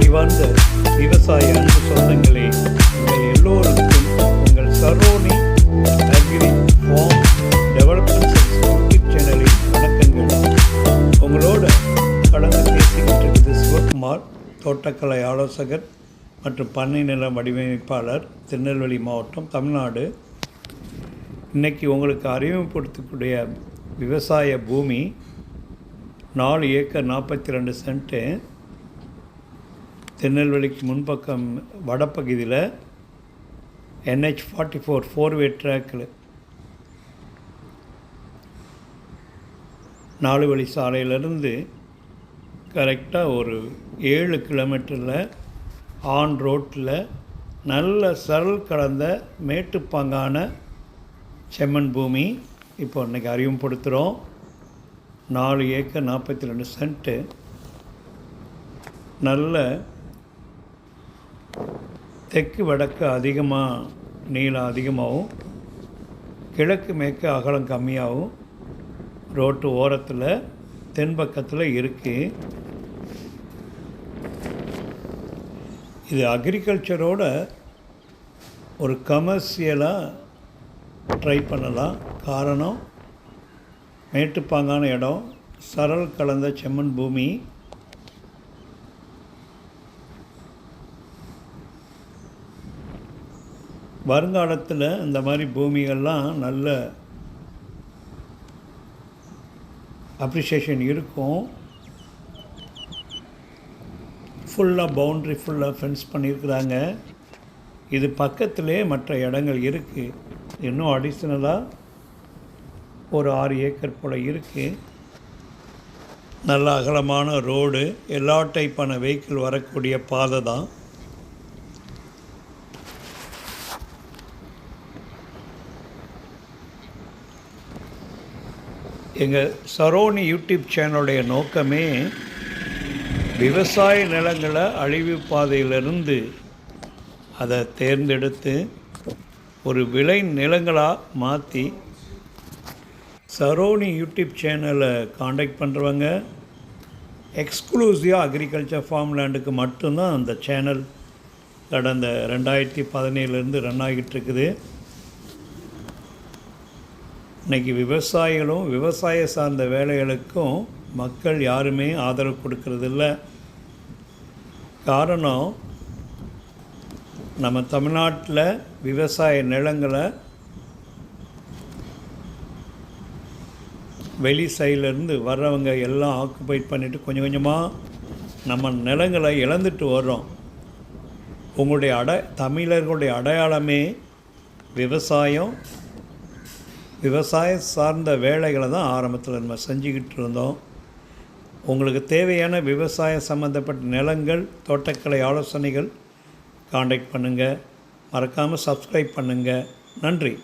அறிவார்ந்த விவசாய அன்பு சொந்தங்களே உங்கள் எல்லோருக்கும் உங்கள் Saroni agri farm development YouTube சேனலின் வணக்கங்கள். உங்களோட கடந்து பேசிக்கிட்டு இருக்குது சிவகுமார் தோட்டக்கலை ஆலோசகர் மற்றும் பண்ணை நில வடிவமைப்பாளர் திருநெல்வேலி மாவட்டம் தமிழ்நாடு. இன்றைக்கி உங்களுக்கு அறிமுகப்படுத்தக்கூடிய விவசாய பூமி நாலு ஏக்கர் நாற்பத்தி ரெண்டு சென்ட்டு. திருநெல்வேலிக்கு முன்பக்கம் வடப்பகுதியில் NH forty four four way ட்ராக்கில் நாலு வழி சாலையிலேருந்து கரெக்டாக ஒரு ஏழு கிலோமீட்டரில் ஆன் ரோட்டில் நல்ல சரல் கலந்த மேட்டுப்பாங்கான செம்மண் பூமி இப்போ இன்றைக்கி அறிமுகப்படுத்துகிறோம் நாலு ஏக்கர் நாற்பத்தி ரெண்டு சென்ட்டு. நல்ல தெற்கு வடக்கு அதிகமாக நீளம் அதிகமாகவும் கிழக்கு மேற்கு அகலம் கம்மியாகவும் ரோட்டு ஓரத்தில் தென்பக்கத்தில் இருக்குது இது அக்ரிகல்ச்சரோட ஒரு கமர்ஷியலாக ட்ரை பண்ணலாம். காரணம் மேட்டுப்பாங்கான இடம் சரல் கலந்த செம்மண் பூமி வருங்காலத்தில் இந்த மாதிரி பூமிகள்லாம் நல்ல அப்ரிஷியேஷன் இருக்கும். ஃபுல்லாக பவுண்ட்ரி ஃபுல்லாக ஃபென்ஸ் பண்ணியிருக்கிறாங்க. இது பக்கத்திலே மற்ற இடங்கள் இருக்குது இன்னும் அடிஷ்னலாக ஒரு ஆறு ஏக்கர் போல் இருக்குது நல்ல அகலமான ரோடு எல்லா டைப்பான வெஹிக்கிள் வரக்கூடிய பாதை தான். எங்கள் சரோனி யூடியூப் சேனலுடைய நோக்கமே விவசாய நிலங்களை அழிவு பாதையிலிருந்து அதை தேர்ந்தெடுத்து ஒரு விளை நிலங்களாக மாற்றி சரோனி யூடியூப் சேனலை காண்டாக்ட் பண்ணுறவங்க எக்ஸ்க்ளூசிவாக அக்ரிகல்ச்சர் ஃபார்ம் லேண்டுக்கு மட்டும்தான் அந்த சேனல் கடந்த ரெண்டாயிரத்தி பதினேழுலேருந்து ரன் ஆகிட்டு இருக்குது. இன்றைக்கி விவசாயிகளும் விவசாய சார்ந்த வேலைகளுக்கும் மக்கள் யாருமே ஆதரவு கொடுக்கறதில்ல. காரணம் நம்ம தமிழ்நாட்டில் விவசாய நிலங்களை வெளி சைட்லேருந்து வர்றவங்க எல்லாம் ஆக்குபைட் பண்ணிவிட்டு கொஞ்சம் கொஞ்சமாக நம்ம நிலங்களை இழந்துட்டு வர்றோம். உங்களுடைய அட தமிழர்களுடைய அடையாளமே விவசாயம். விவசாய சார்ந்த வேலைகளை தான் ஆரம்பத்தில் நம்ம செஞ்சுக்கிட்டு இருந்தோம். உங்களுக்கு தேவையான விவசாய சம்மந்தப்பட்ட நிலங்கள் தோட்டக்கலை ஆலோசனைகள் காண்டாக்ட் பண்ணுங்கள் மறக்காமல் சப்ஸ்கிரைப் பண்ணுங்கள் நன்றி.